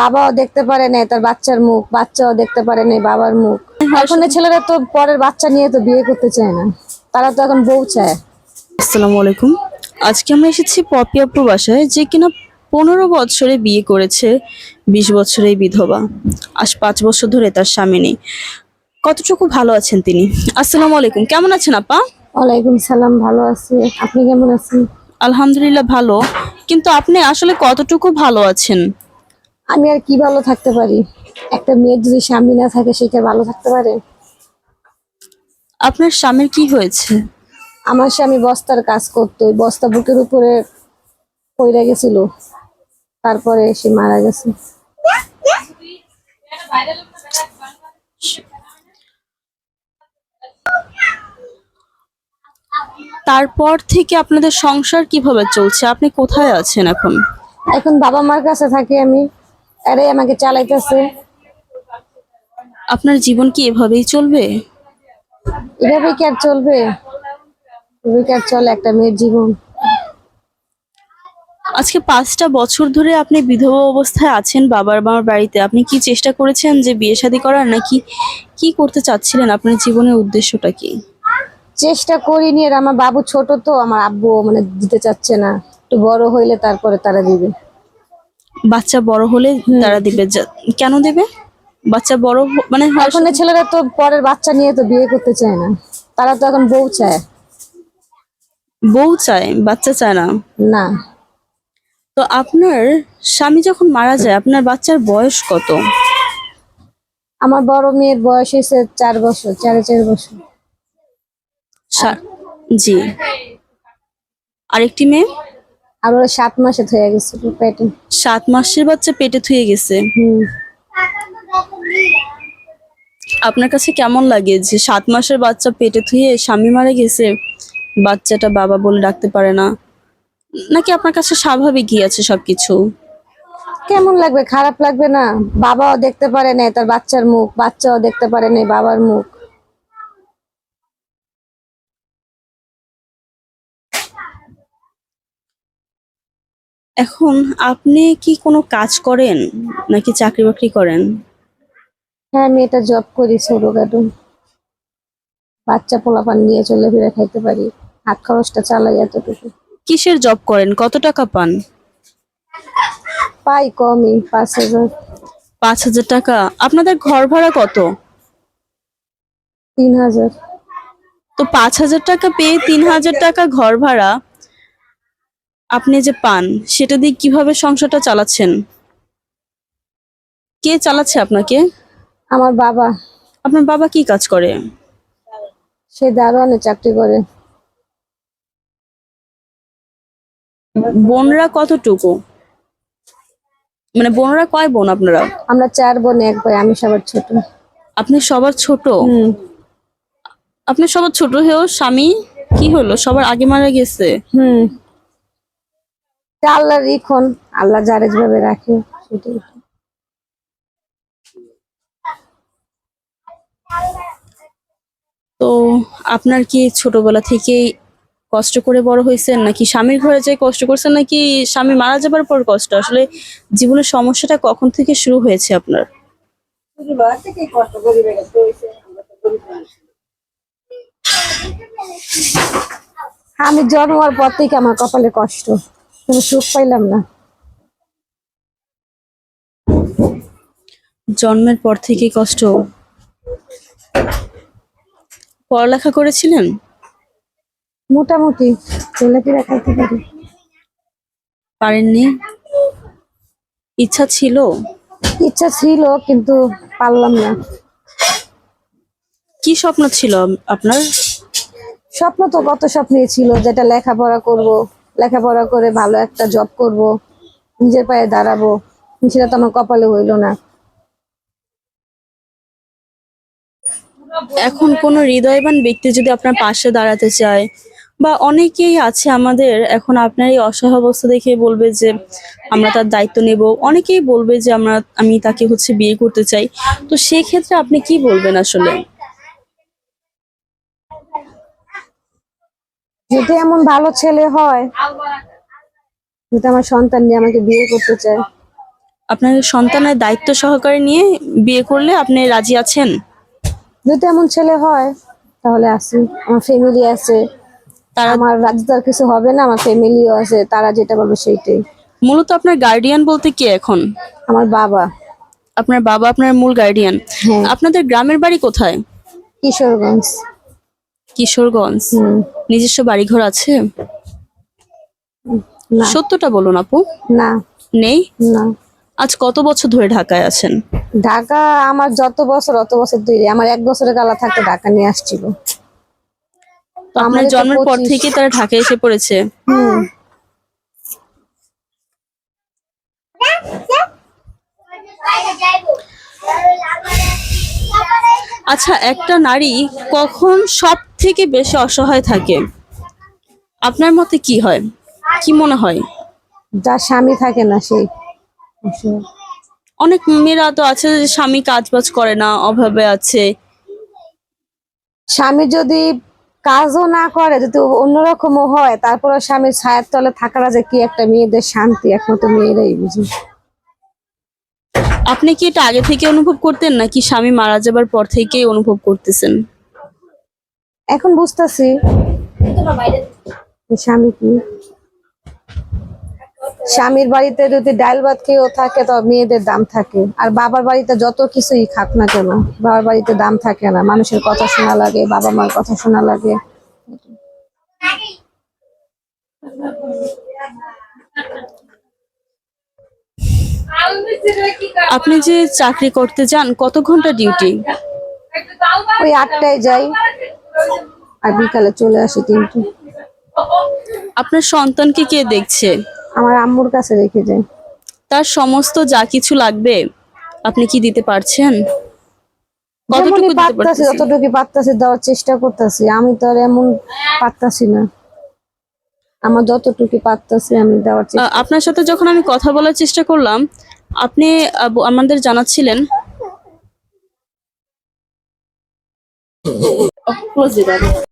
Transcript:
বাবাও দেখতে পারে নাই তার বাচ্চার মুখ বাচ্চাও দেখতে পারে নাই বাবার মুখ। এখন ছেলেরা তো পরের বাচ্চা নিয়ে তো বিয়ে করতে চায় না। তারা তো এখন বউ চায়। আসসালামু আলাইকুম। আজকে আমরা এসেছি পপি আপুর বাসায় যে কিনা পনেরো বছরে বিয়ে করেছে বিশ বছরেই বিধবা। আজ পাঁচ বছর ধরে তার স্বামী নেই। কতটুকু ভালো আছেন তিনি? আসসালামু আলাইকুম। কেমন আছেন আপা? ওয়ালাইকুম সালাম ভালো আছি। আপনি কেমন আছেন? আলহামদুলিল্লাহ ভালো। কিন্তু আপনি আসলে কতটুকু ভালো আছেন? আমি আর কি ভালো থাকতে পারি? একটা মেয়ের যদি স্বামী না থাকে সে ভালো থাকতে পারে? আপনার স্বামীর কি হয়েছে? আমার স্বামী বস্তার কাজ করতো ওই বস্তা বুকের উপরে পড়ে গেছিল। তারপরে সে মারা গেছে। তারপর থেকে আপনাদের সংসার কীভাবে চলছে? আপনি কোথায় আছেন এখন? এখন বাবা মার কাছে থাকি আমি। এরাই আমাকে চালাইতেছে। আপনার জীবন কি এভাবেই চলবে? এভাবে কি আর চলবে? এভাবে কি আর চলে একটা মেয়ের জীবন? আজকে পাঁচটা বছর ধরে আপনি বিধবা অবস্থায় আছেন বাবার মার বাড়িতে। আপনি কি চেষ্টা করেছেন যে বিয়ে শাদী করার নাকি কি করতে চাচ্ছিলেন? আপনার জীবনের উদ্দেশ্যটা কি? চেষ্টা করিনি আর আমার বাবু ছোট তো আমার আব্বু মানে দিতে চাচ্ছে না। একটু বড় হইলে তারপরে তারা দিবে। বাচ্চা বড় হলে তারা দিবে। কেন দেবে? বাচ্চা বড় মানে এখন ছেলেরা তো পরের বাচ্চা নিয়ে তো বিয়ে করতে চায় না। তারা তো এখন বউ চায়। বউ চায় বাচ্চা চায় না। না। তো আপনার স্বামী যখন মারা যায় আপনার বাচ্চার বয়স কত? আমার বড় মেয়ের বয়স হয়েছে চার বছর চারে চার বছর। জি। আরেকটি মেয়ে? আর ওরা সাত মাসে হয়ে গেছে পেটে। সাত মাসের বাচ্চা পেটে থুয়ে গেছে? আপনার কাছে কেমন লাগে যে সাত মাসের বাচ্চা পেটে থুয়ে স্বামী মারা গেছে বাচ্চাটা বাবা বলে ডাকতে পারে না? নাকি আপনার কাছে স্বাভাবিকই আছে সবকিছু? কেমন লাগবে? খারাপ লাগবে না? বাবাও দেখতে পারে নাই তার বাচ্চার মুখ বাচ্চাও দেখতে পারে নাই বাবার মুখ। এখন আপনি কি কোনো কাজ করেন নাকি চাকরি বাকরি করেন? হ্যাঁ আমি এটা জব করি ছোটখাটো বাচ্চা পোলাপান নিয়ে চলে ফিরে খাইতে পারি। হাত খরচটা চালাই এতটুকু। কিসের জব করেন? কত টাকা পান? পাই কমই পাঁচ হাজার। পাঁচ হাজার টাকা। আপনাদের ঘর ভাড়া কত? তিন হাজার। তো পাঁচ হাজার টাকা পেয়ে তিন হাজার টাকা ঘর ভাড়া। আপনি যে পান সেটা দিয়ে কীভাবে সংসারটা চালাচ্ছেন? কে চালাচ্ছে আপনাকে? আমার বাবা। আপনার বাবা কি কাজ করে? সে দারোয়ানে চাকরি করে। বোনরা কতটুকু? মানে বোনরা কয় বোন আপনারা? আমরা চার বোন এক ভাই আমি সবার ছোট। আপনি সবার ছোট? আপনি সবার ছোট হয়েও স্বামী কি হলো? সবার আগে মারা গেছে? হুম। আল্লাহর ইখন আল্লাহ যারে যেভাবে রাখে সেটাই। তো আপনার কি ছোটবেলা থেকেই কষ্ট করে বড় হয়েছেন নাকি স্বামীর ঘরে যেয়ে কষ্ট করছেন নাকি স্বামী মারা যাবার পর কষ্ট? আসলে জীবনের সমস্যাটা কখন থেকে শুরু হয়েছে আপনার? আমি জন্ম হওয়ার পর থেকে আমার কপালে কষ্ট। কোনো সুখ পাইলাম না। জন্মের পর থেকে কষ্ট। পড়ালেখা করেছিলেন? মোটামুটি চলাফেরা খাইতে পারি। পারেননি? ইচ্ছা ছিল? ইচ্ছা ছিল কিন্তু পারলাম না। কি স্বপ্ন ছিল আপনার? স্বপ্ন তো কত স্বপ্নই ছিল যেটা লেখাপড়া করব। লেখাপড়া করে ভালো একটা জব করব, নিজের পায়ে দাঁড়াবো, সেটা তো আমার কপালে হইল না। এখন কোনো হৃদয়বান ব্যক্তি যদি আপনার পাশে দাঁড়াতে চায়, বা অনেকেই আছে আমাদের, এখন আপনার এই অসহায় অবস্থা দেখে বলবে যে আমরা তার দায়িত্ব নেব, অনেকেই বলবে যে আমরা, আমি তাকে হচ্ছে বিয়ে করতে চাই। তো সেক্ষেত্রে আপনি কি বলবেন আসলে? যদি এমন ভালো ছেলে হয় যদি আমার সন্তান নিয়ে আমাকে বিয়ে করতে চায়। আপনার সন্তানের দায়িত্ব সহকারে নিয়ে বিয়ে করলে আপনি রাজি আছেন? যদি এমন ছেলে হয় তাহলে আসি আমার ফ্যামিলি আছে। তারা আমার রাজদার কিছু হবে না আমার ফ্যামিলিও আছে তারা যেটা বলবে সেইটাই। মূলত আপনার গার্ডিয়ান বলতে কে এখন? আমার বাবা। আপনার বাবা আপনার মূল গার্ডিয়ান হ্যাঁ। আপনাদের গ্রামের বাড়ি কোথায়? কিশোরগঞ্জ। কিশোরগঞ্জ। নিজস্ব বাড়িঘর আছে? সত্যটা বলুন আপু। না। নেই? না। আজ কত বছর ধরে ঢাকায় আছেন? ঢাকা আমার যত বছর অত বছর ধরে। আমার এক বছরের কালা থাকতে ঢাকা নিয়ে আসছিল। তো আপনার তো জন্মের পর থেকে তারা ঢাকায় এসে পড়েছে? আচ্ছা একটা নারী কখন সব থেকে বেশি অসহায় থাকে। আপনার মতে কি হয়? কি মনে হয়? যার স্বামী থাকে না সেই অনেক মেয়েরা তো আছে যে স্বামী কাজ বাজ করে না অভাবে আছে। স্বামী যদি কাজও না করে যদি অন্যরকমও হয় তারপরে স্বামীর ছায়ার তলে থাকাটা যে কি একটা মেয়েদের শান্তি? একমাত্র মেয়েরাই বুঝি। আপনি কি এটা আগে থেকে অনুভব করতেন নাকি স্বামী মারা যাবার পর থেকেই অনুভব করতেছেন? এখন বুঝতেছি। স্বামী কি? স্বামীর বাড়িতে যদি ডাল ভাত খেয়েও থাকে তো মেয়েদের দাম থাকে। আর বাবার বাড়িতে যত কিছুই খাক না কেন বাবার বাড়িতে দাম থাকে না। মানুষের কথা শোনা লাগে বাবা মার কথা শোনা লাগে। আপনি যে চাকরি করতে যান কত ঘণ্টা ডিউটি ওই আটটায় যাই। আর বিকালে চলে আসি কিন্তু আপনার সন্তানকে কে দেখছে? আমার আম্মুর কাছে রেখে যায় তার সমস্ত যা কিছু লাগবে আপনি কি দিতে পারছেন? কতটুকু যেমনই পারতাছি যতটুকু পারতাছি দেওয়ার চেষ্টা করতেছি। আমি তো আর এমন পারতাছি না। আমার যতটুকু পারতাছি আমি দেওয়ার চেষ্টা আপনার সাথে যখন আমি কথা বলার চেষ্টা করলাম আপনি আহ, ব- আমাদের জানাচ্ছিলেন